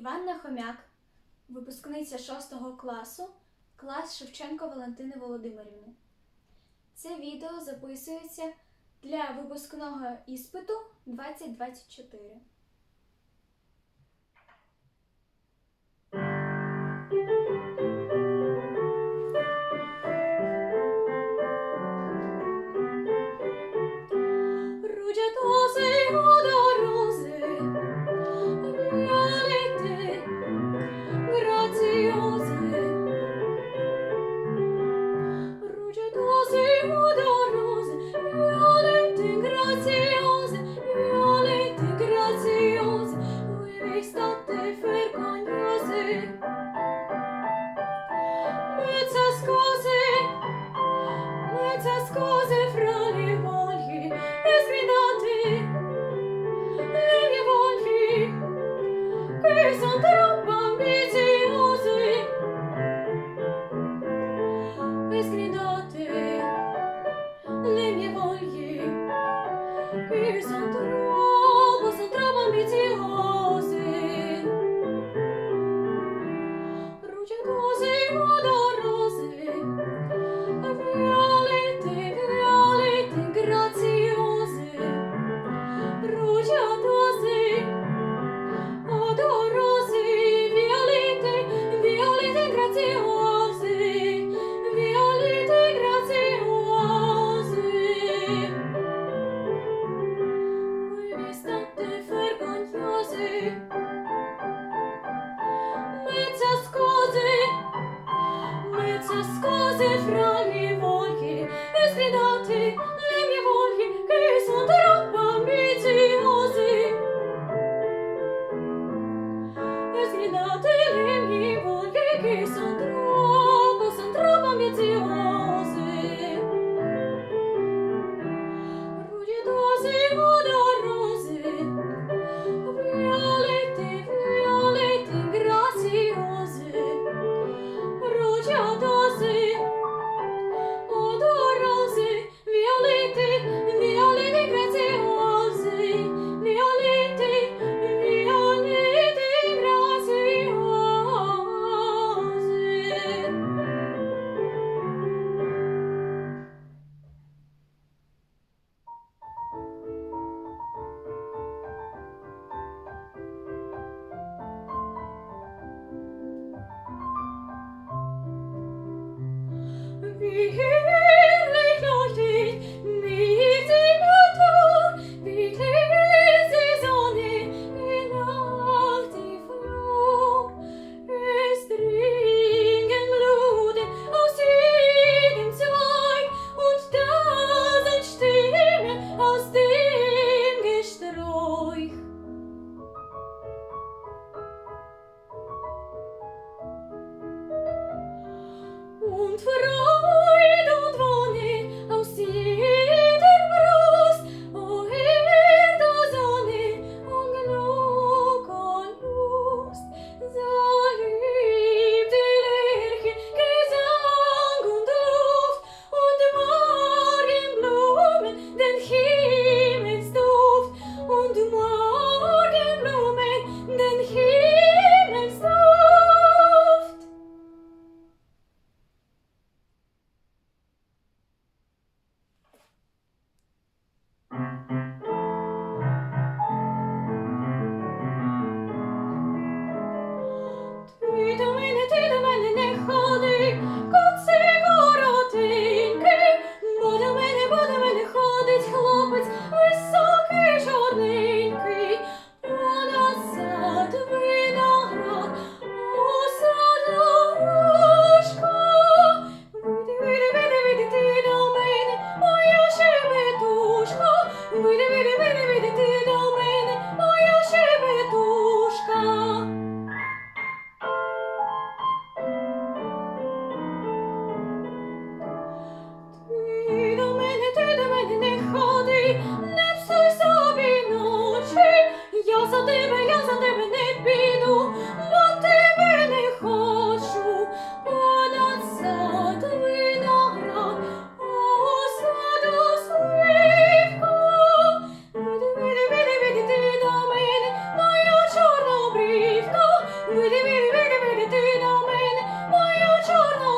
Іванна Хомяк, випускниця 6 класу, клас Шевченко Валентини Володимирівни. Це відео записується для випускного іспиту 2024. me too диви, дитина мене, моя чорна.